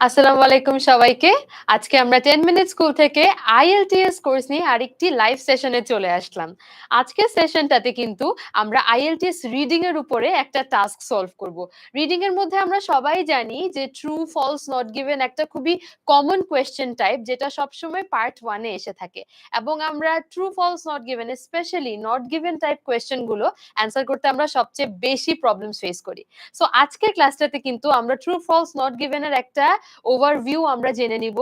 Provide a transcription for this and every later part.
আসসালামু আলাইকুম সবাইকে। আজকে আমরা 10 মিনিট স্কুল থেকে IELTS কোর্স নিয়ে আরেকটি লাইভ সেশনে চলে আসলাম। আজকের সেশনটাতে কিন্তু আমরা IELTS রিডিং এর উপরে একটা টাস্ক সলভ করব। রিডিং এর মধ্যে আমরা সবাই জানি যে ট্রু, ফলস, নট গিভেন একটা খুবই কমন কোয়েশ্চেন টাইপ যেটা সবসময় পার্ট ওয়ানে এসে থাকে। এবং আমরা true, false, not given specially not given type কোয়েশ্চেনগুলো answer করতে আমরা সবচেয়ে বেশি প্রবলেমস ফেস করি। সো আজকের ক্লাসটাতে কিন্তু আমরা ট্রু, ফলস, নট গিভেন এর একটা ওভারভিউ আমরা জেনে নিব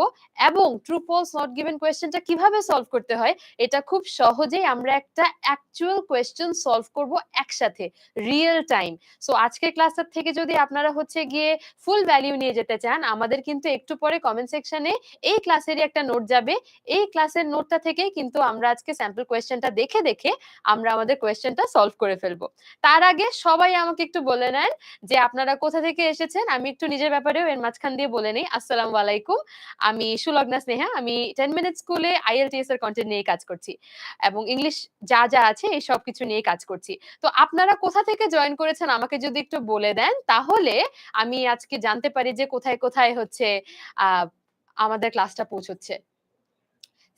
এবং ট্রু ফলস নট গিভেন কোয়েশ্চেনটা কীভাবে সলভ করতে হয়, এটা খুব সহজেই আমরা একটা অ্যাকচুয়াল কোয়েশ্চেন সলভ করব একসাথে রিয়েল টাইম সো আজকের ক্লাসটার থেকে যদি আপনারা হচ্ছে গিয়ে ফুল ভ্যালিউ নিয়ে যেতে চান, আমাদের কিন্তু একটু পরে কমেন্ট সেকশনে এই ক্লাসেরই একটা নোট যাবে। এই ক্লাসের নোটটা থেকেই কিন্তু আমরা আজকে স্যাম্পল কোয়েশ্চেনটা দেখে দেখে আমরা আমাদের কোয়েশ্চেনটা সলভ করে ফেলব। তার আগে সবাই আমাকে একটু বলে নেন যে আপনারা কোথা থেকে এসেছেন? আমি একটু নিজের ব্যাপারেও এর মাঝখান দিয়ে বলে নেই আসসালামু আলাইকুম। আমি সুলগ্না স্নেহা। আমি 10 মিনিট স্কুলে আইএলটিএস এর কন্টেন্ট নিয়ে কাজ করছি এবং ইংলিশ যা যা আছে এই সব কিছু নিয়ে কাজ করছি। তো আপনারা কোথা থেকে জয়েন করেছেন আমাকে যদি একটু বলে দেন, তাহলে আমি আজকে জানতে পারি যে কোথায় কোথায় হচ্ছে আমাদের ক্লাসটা পৌঁছচ্ছে।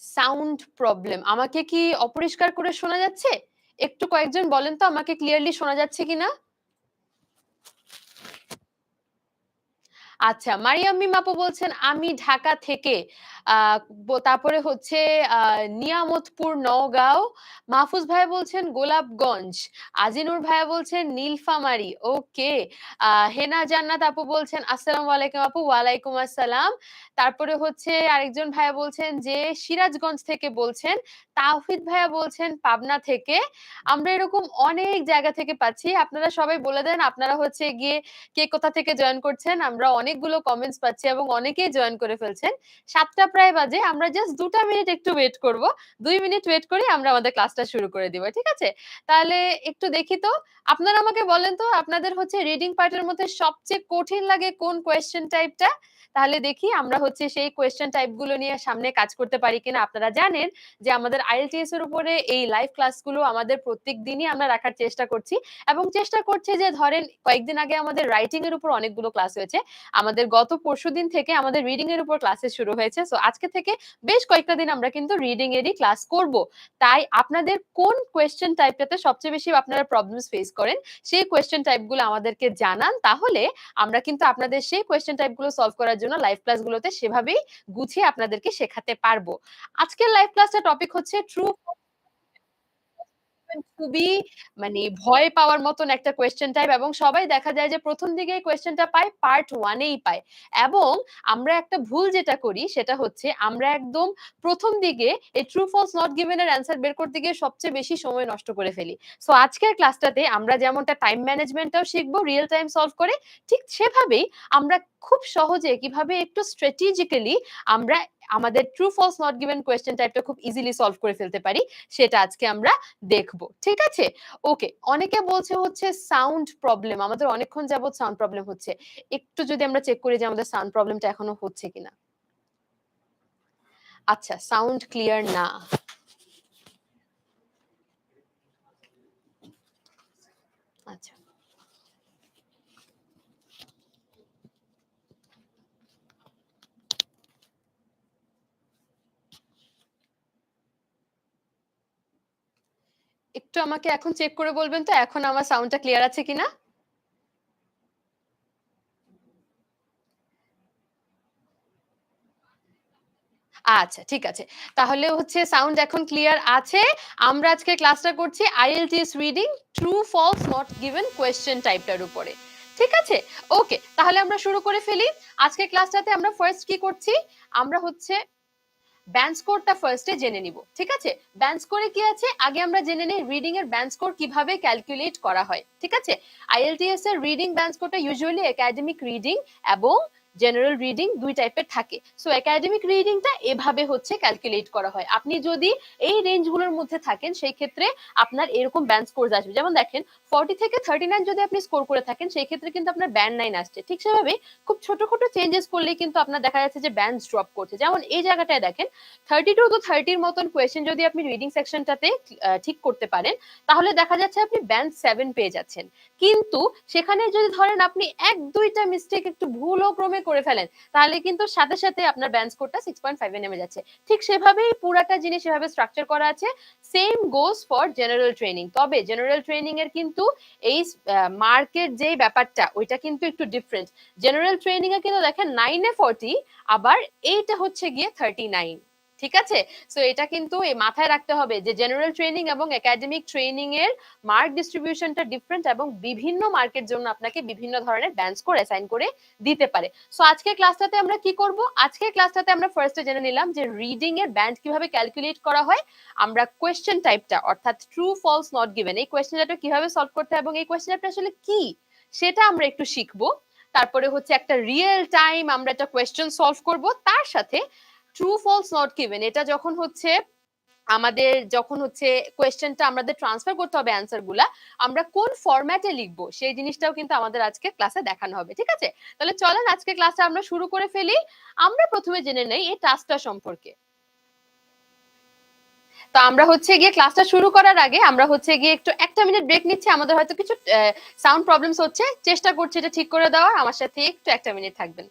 সাউন্ড প্রবলেম আমাকে কি অপরিষ্কার করে শোনা যাচ্ছে? একটু কয়েকজন বলেন তো, আমাকে ক্লিয়ারলি শোনা যাচ্ছে কিনা? আচ্ছা মারিয়াম্মি মাপু বলছেন আমি ঢাকা থেকে তারপরে হচ্ছে নিয়ামতপুর নওগাঁও। মাহফুজ ভাইয়া বলছেন গোলাপগঞ্জ। আজিনুর ভাইয়া বলছেন নীলফামারি। ওকে। হেনা জান্নাত আপু বলছেন, আসসালামু আলাইকুম আপু, ওয়ালাইকুম আসসালাম। তারপরে হচ্ছে আরেকজন ভাইয়া বলছেন যে, সিরাজগঞ্জ থেকে বলছেন। তাওহিদ ভাইয়া বলছেন, পাবনা থেকে। আমরা এরকম অনেক জায়গা থেকে পাচ্ছি। আপনারা সবাই বলে দেন, আপনারা হচ্ছে গিয়ে কে কোথা থেকে জয়েন করছেন। আমরা অনেকগুলো কমেন্টস পাচ্ছি এবং অনেকেই জয়েন করে ফেলছেন। সাতটা প্রায় বাজে, আমরা জাস্ট দুটা মিনিট একটু ওয়েট করব। দুই মিনিট ওয়েট করে আমরা আমাদের ক্লাসটা শুরু করে দিব, ঠিক আছে? তাহলে একটু দেখি তো, আপনারা আমাকে বলেন তো, আপনাদের হচ্ছে রিডিং পার্টের মধ্যে সবচেয়ে কঠিন লাগে কোন কোয়েশ্চেন টাইপটা তাহলে দেখি আমরা হচ্ছে সেই কোয়েশ্চেন টাইপগুলো নিয়ে সামনে কাজ করতে পারি কিনা। আপনারা জানেন যে আমাদের আইএলটিএস এর উপরে এই লাইভ ক্লাসগুলো আমাদের প্রত্যেক দিনই আমরা রাখার চেষ্টা করছি এবং চেষ্টা করছি যে ধরেন কয়েকদিন আগে আমাদের রাইটিং এর উপর অনেকগুলো ক্লাস হয়েছে। আমাদের গত পরশু দিন থেকে আমাদের রিডিং এর উপর ক্লাসেস শুরু হয়েছে। সো আজকে থেকে বেশ কয়েকটা দিন আমরা কিন্তু রিডিং এরই ক্লাস করব। তাই আপনাদের কোন কোয়েশ্চেন টাইপটাতে সবচেয়ে বেশি আপনারা প্রবলেমস ফেস করেন, সেই কোয়েশ্চেন টাইপগুলো আমাদেরকে জানান। তাহলে আমরা কিন্তু আপনাদের সেই কোয়েশ্চেন টাইপগুলো সলভ করার জন্য লাইভ ক্লাসগুলোতে সেভাবেই গুছিয়ে আপনাদেরকে শেখাতে পারব। আজকের লাইভ ক্লাসটা টপিক হচ্ছে ট্রু খুবই মানে ভয় পাওয়ার মতন একটা কোয়েশ্চেন টাইপ এবং সবাই দেখা যায় যে প্রথম দিকে কোয়েশ্চেনটা পায় পার্ট ওয়ানেই পায়। এবং আমরা একটা ভুল যেটা করি সেটা হচ্ছে আমরা একদম প্রথম দিকে এই ট্রু ফলস নট গিভেন এর অ্যান্সার বের করতে গিয়ে সবচেয়ে বেশি সময় নষ্ট করে ফেলি। সো আজকের ক্লাসটাতে আমরা যেমনটা টাইম ম্যানেজমেন্টটাও শিখব রিয়েল টাইম সলভ করে, ঠিক সেভাবেই আমরা খুব সহজে কীভাবে একটু স্ট্র্যাটেজিক্যালি আমরা আমাদের true false not given question টাইপটা খুব ইজিলি সলভ করে ফেলতে পারি, সেটা আজকে আমরা দেখব, ঠিক আছে? ওকে অনেকে বলছে হচ্ছে সাউন্ড প্রবলেম আমাদের অনেকক্ষণ যাবত সাউন্ড প্রবলেম হচ্ছে। একটু যদি আমরা চেক করি যে আমাদের সাউন্ড প্রবলেমটা এখনও হচ্ছে কিনা। আচ্ছা সাউন্ড ক্লিয়ার না আচ্ছা একটু আমাকে এখন চেক করে বলবেন তো, এখন আমার সাউন্ডটা ক্লিয়ার আছে কিনা? আচ্ছা ঠিক আছে। তাহলে হচ্ছে সাউন্ড এখন ক্লিয়ার আছে। আমরা আজকে ক্লাসটা করছি IELTS reading true false not given question টাইপটার উপরে। ঠিক আছে? ওকে তাহলে আমরা শুরু করে ফেলি। আজকে ক্লাসটাতে আমরা ফার্স্ট কি করছি? আমরা হচ্ছে ব্যান্ড স্কোরটা ফার্স্টে জেনে নিব, ঠিক আছে? ব্যান্ড স্কোরে কি আছে? আগে আমরা জেনে নেই রিডিং এর ব্যান্ড স্কোর কীভাবে ক্যালকুলেট করা হয়, ঠিক আছে? আইএলটিএস এর রিডিং ব্যান্ড স্কোরটা ইউজুয়ালি একাডেমিক রিডিং এবং জেনারেল রিডিং দুই টাইপের থাকে। সো একাডেমিক রিডিংটা এভাবে হচ্ছে ক্যালকুলেট করা হয়। আপনি যদি এই রেঞ্জগুলোর মধ্যে থাকেন, সেই ক্ষেত্রে আপনার এরকম ব্যান্ড স্কোর আসবে। যেমন দেখেন ফর্টি থেকে থার্টি নাইন যদি আপনি স্কোর করে থাকেন, সেই ক্ষেত্রে কিন্তু আপনার ব্যান্ড নাইন আসছে। ঠিক সেভাবে খুব ছোট ছোট চেঞ্জেস করলেই কিন্তু আপনার দেখা যাচ্ছে যে ব্যান্ড ড্রপ করছে। যেমন এই জায়গাটায় দেখেন থার্টি টু টু থার্টির মতন কোয়েশ্চেন যদি আপনি রিডিং সেকশনটাতে ঠিক করতে পারেন, তাহলে দেখা যাচ্ছে আপনি ব্যান্ড সেভেন পেয়ে যাচ্ছেন। কিন্তু সেখানে যদি ধরেন আপনি এক দুইটা মিস্টেক একটু ভুলও ক্রমে করে ফেলেন, তাহলে কিন্তু সাথে সাথে আপনার ব্যান্স স্কোরটা সিক্স পয়েন্ট ফাইভে নেমে যাচ্ছে। ঠিক সেভাবেই পুরাটা জিনিস সেভাবে স্ট্রাকচার করা আছে same goes for general training তবে জেনারেল ট্রেনিং এর কিন্তু এই মার্কেট যেই ব্যাপারটা, ওইটা কিন্তু একটু ডিফারেন্ট জেনারেল ট্রেনিং এ কিন্তু দেখেন নাইনে ফর্টি আবার এইটা হচ্ছে গিয়ে থার্টি নাইন ঠিক আছে? সো এটা কিন্তু এই মাথায় রাখতে হবে যে জেনারেল ট্রেনিং এবং একাডেমিক ট্রেনিং এর মার্ক ডিস্ট্রিবিউশনটা ডিফারেন্ট এবং বিভিন্ন মার্কের জন্য আপনাকে বিভিন্ন ধরনের ব্যান্ড স্কোর অ্যাসাইন করে দিতে পারে। সো আজকে ক্লাসটাতে আমরা কি করব? আজকে ক্লাসটাতে আমরা ফার্স্টে জেনে নিলাম যে রিডিং এর ব্যান্ড কীভাবে ক্যালকুলেট করা হয়। আমরা কোয়েশ্চেন টাইপটা অর্থাৎ ট্রু ফলস নট গিভেন এই কোয়েশ্চেনটা কীভাবে সলভ করতে হয় এবং এই কোয়েশ্চেনটা আসলে কি? সেটা আমরা একটু শিখব। তারপরে হচ্ছে একটা রিয়েল টাইম আমরা একটা কোয়েশ্চেন সলভ করব। তার সাথে ট্রু ফলস নট গিভেন এটা যখন হচ্ছে আমাদের, যখন হচ্ছে কোয়েশ্চেনটা আমাদের ট্রান্সফার করতে হবে অ্যান্সারগুলা, আমরা কোন ফরম্যাটে লিখব, সেই জিনিসটাও কিন্তু আমাদের আজকে ক্লাসে দেখানো হবে, ঠিক আছে? তাহলে চলেন, আজকে ক্লাসে আমরা শুরু করে ফেলি। আমরা প্রথমে জেনে নেই এই টাস্কটা সম্পর্কে। তো আমরা হচ্ছে গিয়ে ক্লাসটা শুরু করার আগে আমরা হচ্ছে গিয়ে একটু, একটা মিনিট ব্রেক নিচ্ছি, আমাদের হয়তো কিছু সাউন্ড প্রবলেমস হচ্ছে, চেষ্টা করছি এটা ঠিক করে দেওয়ার, আমার সাথে একটু একটা মিনিট থাকবেন।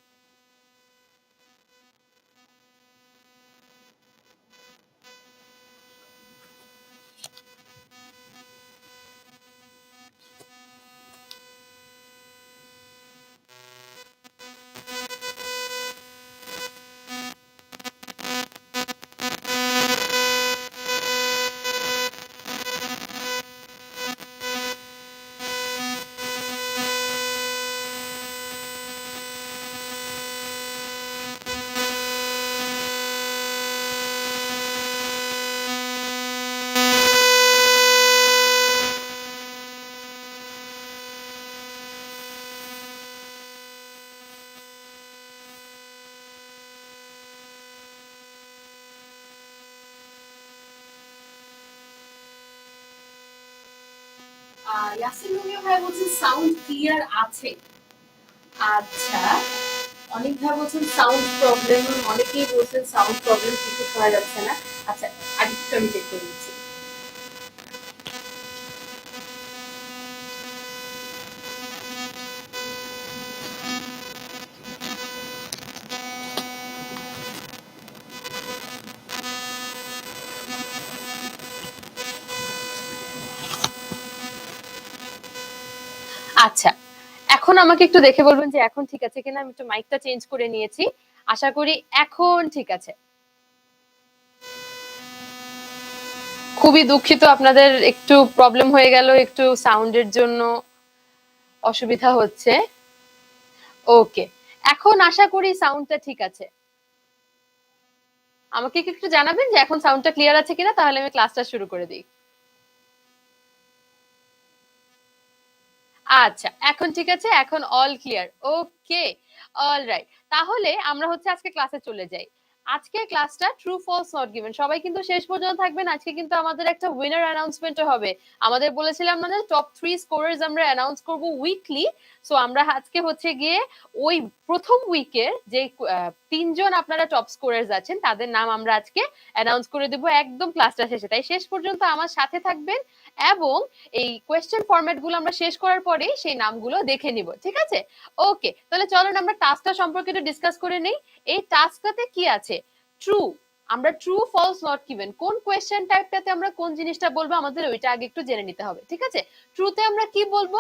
ইয়াসিন রুমিও ভাই বলছেন সাউন্ড ক্লিয়ার আছে। আচ্ছা অনেক ভাই বলছেন সাউন্ড প্রবলেম অনেকেই বলছেন সাউন্ড প্রবলেম কিছু শোনা যাচ্ছে না। আচ্ছা আরেকটু আমি চেক করে দিচ্ছি আচ্ছা এখন আমাকে একটু দেখে বলবেন যে এখন ঠিক আছে কিনা? আমি একটু মাইকটা চেঞ্জ করে নিয়েছি। আশা করি এখন ঠিক আছে। খুবই দুঃখিত, আপনাদের একটু প্রবলেম হয়ে গেল, একটু সাউন্ডের জন্য অসুবিধা হচ্ছে। ওকে এখন আশা করি সাউন্ডটা ঠিক আছে। আমাকে একটু জানাবেন যে এখন সাউন্ডটা ক্লিয়ার আছে কিনা? তাহলে আমি ক্লাসটা শুরু করে দিই। আচ্ছা এখন ঠিক আছে? এখন all clear okay all right তাহলে আমরা হচ্ছে আজকে ক্লাসে চলে যাই। আজকে ক্লাসটা ট্রু ফলস নট গিভেন সবাই কিন্তু শেষ পর্যন্ত থাকবেন। আজকে কিন্তু আমাদের একটা উইনার অ্যানাউন্সমেন্টও হবে। আমাদের বলেছিলাম না টপ থ্রি স্কোরার্স আমরা অ্যানাউন্স করব উইকলি সো আমরা আজকে হচ্ছে গিয়ে ওই প্রথম উইকের যে তিনজন আপনারা টপ স্কোরার্স আছেন, তাদের নাম আমরা আজকে অ্যানাউন্স করে দেবো। একদম ক্লাসটা শেষে। তাই শেষ পর্যন্ত আমার সাথে থাকবেন। এবং এই কোয়েশ্চেন ফরম্যাটগুলো আমরা শেষ করার পরে সেই নামগুলো দেখে নিব, ঠিক আছে? ওকে তাহলে চলুন আমরা টাস্কটা সম্পর্কে একটু ডিসকাস করে নেই। এই টাস্কটাতে কি আছে? ট্রু আমরা ট্রু ফলস নট গিভেন কোন কোয়েশ্চেন টাইপটাতে আমরা কোন জিনিসটা বলব আমাদের ওইটা আগে একটু জেনে নিতে হবে, ঠিক আছে? ট্রুতে আমরা কি বলব?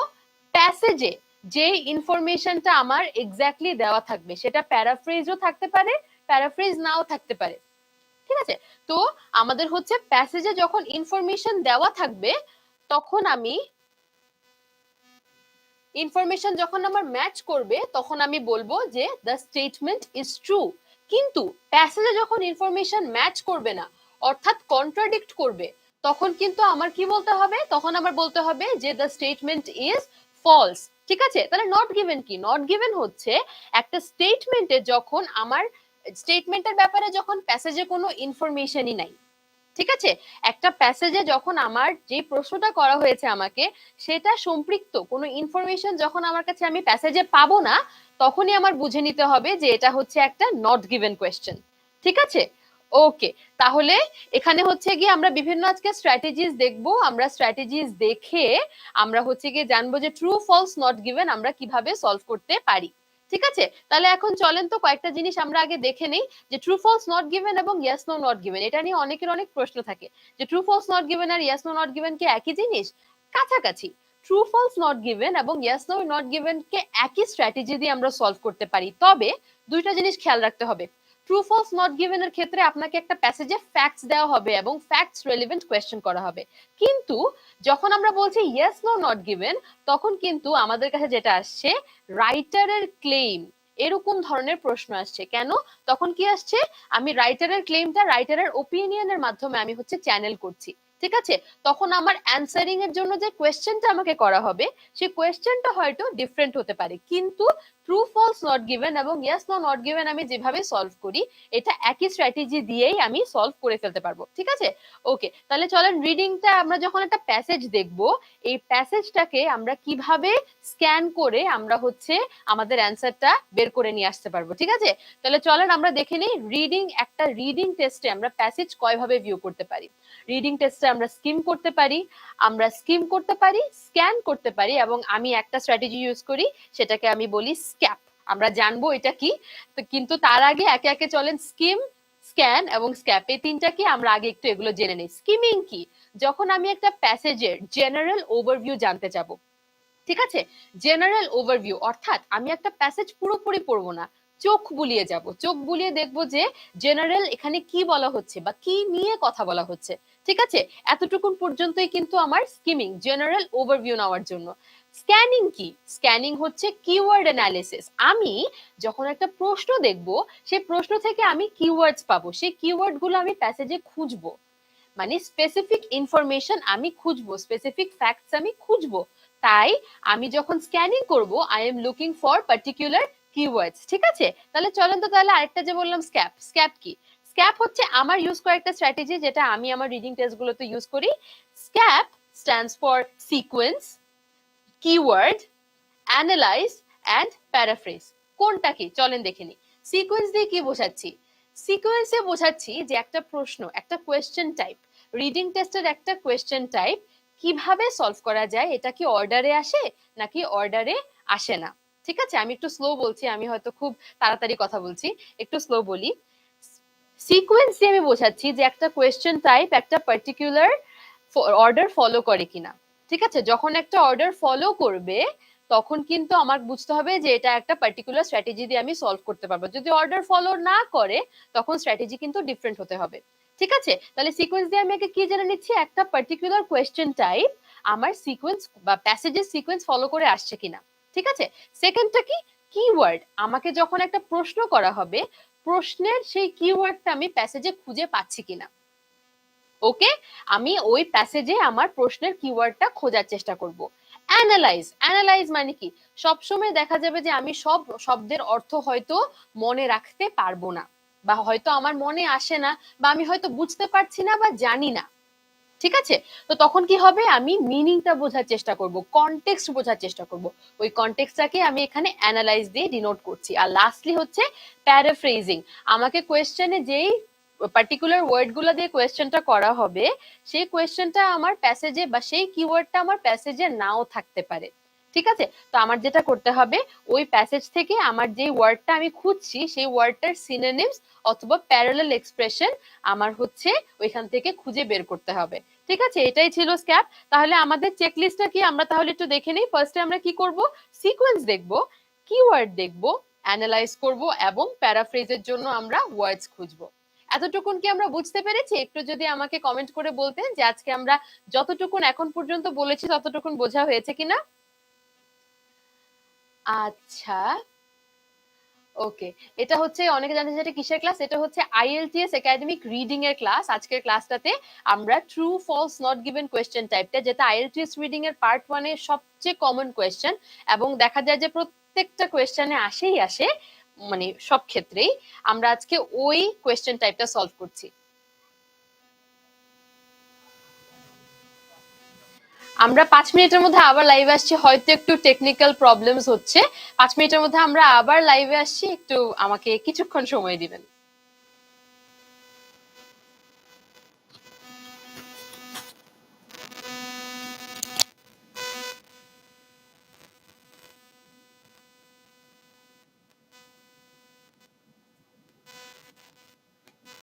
প্যাসেজে যে ইনফরমেশনটা আমার এক্স্যাক্টলি দেওয়া থাকবে, সেটা প্যারাফ্রেজও থাকতে পারে প্যারাফ্রেজ নাও থাকতে পারে। ঠিক আছে? তো আমাদের হচ্ছে প্যাসেজে যখন ইনফরমেশন দেওয়া থাকবে, তখন আমি ইনফরমেশন যখন আমার ম্যাচ করবে, তখন আমি বলব যে দ্য স্টেটমেন্ট ইজ ট্রু কিন্তু প্যাসেজে যখন ইনফরমেশন ম্যাচ করবে না, অর্থাৎ কন্ট্রাডিক্ট করবে, তখন কিন্তু আমার কি বলতে হবে? তখন আমার বলতে হবে যে দ্য স্টেটমেন্ট ইজ ফলস ঠিক আছে? তাহলে নট গিভেন কি? নট গিভেন হচ্ছে একটা স্টেটমেন্টে যখন আমার স্টেটমেন্টের ব্যাপারে যখন প্যাসেজে কোনো ইনফরমেশনই নাই, ঠিক আছে? একটা প্যাসেজে যখন আমার যে প্রশ্নটা করা হয়েছে আমাকে, সেটা সম্পৃক্ত, কোনো ইনফরমেশন যখন আমার কাছে আমি প্যাসেজে পাবো না, তখনই আমার বুঝে নিতে হবে যে এটা হচ্ছে একটা নট গিভেন কোয়েশ্চেন ঠিক আছে? ওকে তাহলে এখানে হচ্ছে গিয়ে আমরা বিভিন্ন আজকে স্ট্র্যাটেজিস দেখব, আমরা স্ট্র্যাটেজিস দেখে আমরা হচ্ছে গিয়ে জানব যে ট্রু ফলস নট গিভেন আমরা কীভাবে সলভ করতে পারি। ঠিক আছে? তাহলে এখন চলেন তো কয়েকটা জিনিস আমরা আগে দেখে নেই, যে ট্রু ফলস নট গিভেন এবং ইয়াস নো নট গিভেন এটা নিয়ে অনেকের অনেক প্রশ্ন থাকে, যে ট্রু ফলস নট গিভেন আর ইয়াস নো নট গিভেন কি একই জিনিস? কাছাকাছি। ট্রু ফলস নট গিভেন এবং ইয়াস নো নট গিভেন কে একই স্ট্র্যাটেজি দিয়ে আমরা সলভ করতে পারি। তবে দুইটা জিনিস খেয়াল রাখতে হবে। ট্রু ফলস নট গিভেন এর ক্ষেত্রে আপনাকে একটা প্যাসেজে ফ্যাক্টস দেওয়া হবে এবং ফ্যাক্টস রেলিভেন্ট কোয়েশ্চেন করা হবে। কিন্তু যখন আমরা বলছি ইয়েস নো নট গিভেন তখন কিন্তু আমাদের কাছে যেটা আসছে রাইটারের ক্লেম এরকম ধরনের প্রশ্ন আসছে। কেন? তখন কি আসছে? আমি রাইটারের ক্লেমটা রাইটারের ওপিনিয়নের মাধ্যমে আমি হচ্ছে চ্যানেল করছি। ঠিক আছে? তখন আমার অ্যান্সারিং এর জন্য যে কোয়েশ্চেনটা আমাকে করা হবে সেই কোয়েশ্চেনটা হয়তো ডিফারেন্ট হতে পারে। কিন্তু ট্রু ফলস নট গিভেন এবং ইয়েস নো নট গিভেন আমি যেভাবে সলভ করি, এটা একই স্ট্র্যাটেজি দিয়েই আমি সলভ করে ফেলতে পারব, ঠিক আছে? ওকে তাহলে চলেন রিডিংটা আমরা যখন একটা প্যাসেজ দেখব, এই প্যাসেজটাকে আমরা কীভাবে স্ক্যান করে আমরা হচ্ছে আমাদের অ্যান্সারটা বের করে নিয়ে আসতে পারব, ঠিক আছে? তাহলে চলেন আমরা দেখে নিই রিডিং একটা রিডিং টেস্টে আমরা প্যাসেজ কয়ভাবে ভিউ করতে পারি? রিডিং টেস্টে আমরা স্কিম করতে পারি, আমরা স্কিম করতে পারি স্ক্যান করতে পারি এবং আমি একটা স্ট্র্যাটেজি ইউজ করি, সেটাকে আমি বলি স্ক্যাপ। আমরা জানব এটা কি। কিন্তু তার আগে একে একে চলেন স্কিম, স্ক্যান এবং স্ক্যাপ। এই তিনটা কি? আমরা আগে একটু এগুলো জেনে নিই। স্কিমিং কি? যখন আমি একটা প্যাসেজের জেনারেল ওভারভিউ জানতে যাব, ঠিক আছে? জেনারেল ওভারভিউ, অর্থাৎ আমি একটা প্যাসেজ পুরোপুরি পড়ব না, চোখ বুলিয়ে যাব। চোখ বুলিয়ে দেখব যে জেনারেল এখানে কি বলা হচ্ছে বা কি নিয়ে কথা বলা হচ্ছে, ঠিক আছে? এতটুকুন পর্যন্তই কিন্তু আমার স্কিমিং, জেনারেল ওভারভিউ নেওয়ার জন্য। স্ক্যানিং কি? স্ক্যানিং হচ্ছে কিওয়ার্ড অ্যানালিসিস আমি যখন একটা প্রশ্ন দেখব সেই প্রশ্ন থেকে আমি কিওয়ার্ডস পাবো। সেই কিওয়ার্ডগুলো আমি প্যাসেজে খুঁজবো। মানে স্পেসিফিক ইনফরমেশন আমি খুঁজবো স্পেসিফিক ফ্যাক্টস আমি খুঁজবো। তাই আমি যখন স্ক্যানিং করব I am looking for particular keywords ঠিক আছে? তাহলে চলেন তো তাহলে আরেকটা যে বললাম স্ক্যাপ স্ক্যাপ কি? স্ক্যাপ হচ্ছে আমার ইউজ করা একটা স্ট্র্যাটেজি যেটা আমি আমার রিডিং টেস্টগুলোতে ইউজ করি। SKAP stands for sequence keyword analyse and paraphrase কোনটা কি? চলেন দেখে নি সিকোয়েন্স দিয়ে কি বোঝাচ্ছি? সিকোয়েন্সে বোঝাচ্ছি যে একটা প্রশ্ন, একটা কোয়েশ্চেন টাইপ রিডিং টেস্টের একটা কোয়েশ্চেন টাইপ কীভাবে সলভ করা যায়? এটা কি অর্ডারে আসে নাকি অর্ডারে আসে না? ঠিক আছে? আমি একটু স্লো বলছি, আমি হয়তো খুব তাড়াতাড়ি কথা বলছি। একটু স্লো বলি। সিকোয়েন্স দিয়ে আমি বোঝাচ্ছি যে একটা কোয়েশ্চেন টাইপ একটা পার্টিকুলার অর্ডার ফলো করে কিনা। ঠিক আছে? যখন একটা অর্ডার ফলো করবে, তখন কিন্তু আমার বুঝতে হবে যে এটা একটা পার্টিকুলার স্ট্র্যাটেজি দিয়ে আমি সলভ করতে পারব। যদি অর্ডার ফলো না করে, তখন স্ট্র্যাটেজি কিন্তু ডিফারেন্ট হতে হবে। ঠিক আছে? তাহলে সিকোয়েন্স দিয়ে আমি আগে কি জেনে নিচ্ছি? একটা পার্টিকুলার কোয়েশ্চেন টাইপ আমার সিকোয়েন্স বা প্যাসেজের সিকোয়েন্স ফলো করে আসছে কিনা। ঠিক আছে? সেকেন্ডটা কি? কিওয়ার্ড আমাকে যখন একটা প্রশ্ন করা হবে, প্রশ্নের সেই কিওয়ার্ডটা আমি প্যাসেজে খুঁজে পাচ্ছি কিনা। ওকে? আমি ওই প্যাসেজে আমার প্রশ্নের কিওয়ার্ডটা খোঁজার চেষ্টা করব। অ্যানালাইজ অ্যানালাইজ মানে কি? সবসময় দেখা যাবে যে আমি সব শব্দের অর্থ হয়তো মনে রাখতে পারব না বা হয়তো আমার মনে আসে না বা আমি হয়তো বুঝতে পারছি না বা জানি না। ঠিক আছে? তো তখন কি হবে? আমি মিনিংটা বোঝার চেষ্টা করব কনটেক্সট বোঝার চেষ্টা করব। ওই কনটেক্সটটাকে আমি এখানে অ্যানালাইজ দিয়ে ডিনোট করছি। আর লাস্টলি হচ্ছে প্যারাফ্রেজিং আমাকে কোয়েশ্চেনে যেই পার্টিকুলার ওয়ার্ডগুলো দিয়ে কোয়েশ্চেনটা করা হবে, সেই কোয়েশ্চেনটা আমার প্যাসেজে বা সেই কিওয়ার্ডটা আমার প্যাসেজে নাও থাকতে পারে। ঠিক আছে? তো আমার যেটা করতে হবে, ওই প্যাসেজ থেকে আমার যে ওয়ার্ডটা আমি খুঁজছি, সেই ওয়ার্ডটার সিনোনিমস অথবা প্যারালাল এক্সপ্রেশন আমার হচ্ছে ওইখান থেকে খুঁজে বের করতে হবে। ঠিক আছে? এটাই ছিল স্ক্যাপ তাহলে আমাদের চেকলিস্টটা কি? আমরা তাহলে একটু দেখে নিই। ফার্স্টে আমরা কি করব? সিকোয়েন্স দেখব কিওয়ার্ড দেখব অ্যানালাইজ করব এবং প্যারাফ্রেজের জন্য আমরা ওয়ার্ডস খুঁজবো। এতটুকুন কি আমরা বুঝতে পেরেছি? একটু যদি আমাকে কমেন্ট করে বলতেন যে আজকে আমরা যতটুকুন এখন পর্যন্ত বলেছি, ততটুকুন বোঝা হয়েছে কিনা? আচ্ছা। ওকে। এটা হচ্ছে, অনেকে জানতে চাই এটা কিসের ক্লাস এটা হচ্ছে আইএলটিএস একাডেমিক রিডিং এর ক্লাস আজকের ক্লাসটাতে আমরা true false not given question টাইপটা যেটা আইএলটিএস রিডিং এর পার্ট ওয়ানে সবচেয়ে কমন কোয়েশ্চেন এবং দেখা যায় যে প্রত্যেকটা কোয়েশ্চেনে আসেই আসে। মানে সব ক্ষেত্রেই আমরা আজকে ওই কোয়েশ্চেন টাইপটা সলভ করছি। আমরা পাঁচ মিনিটের মধ্যে আবার লাইভে আসছি, হয়তো একটু টেকনিক্যাল প্রবলেমস হচ্ছে। পাঁচ মিনিটের মধ্যে আমরা আবার লাইভে আসছি, একটু আমাকে কিছুক্ষণ সময় দিবেন।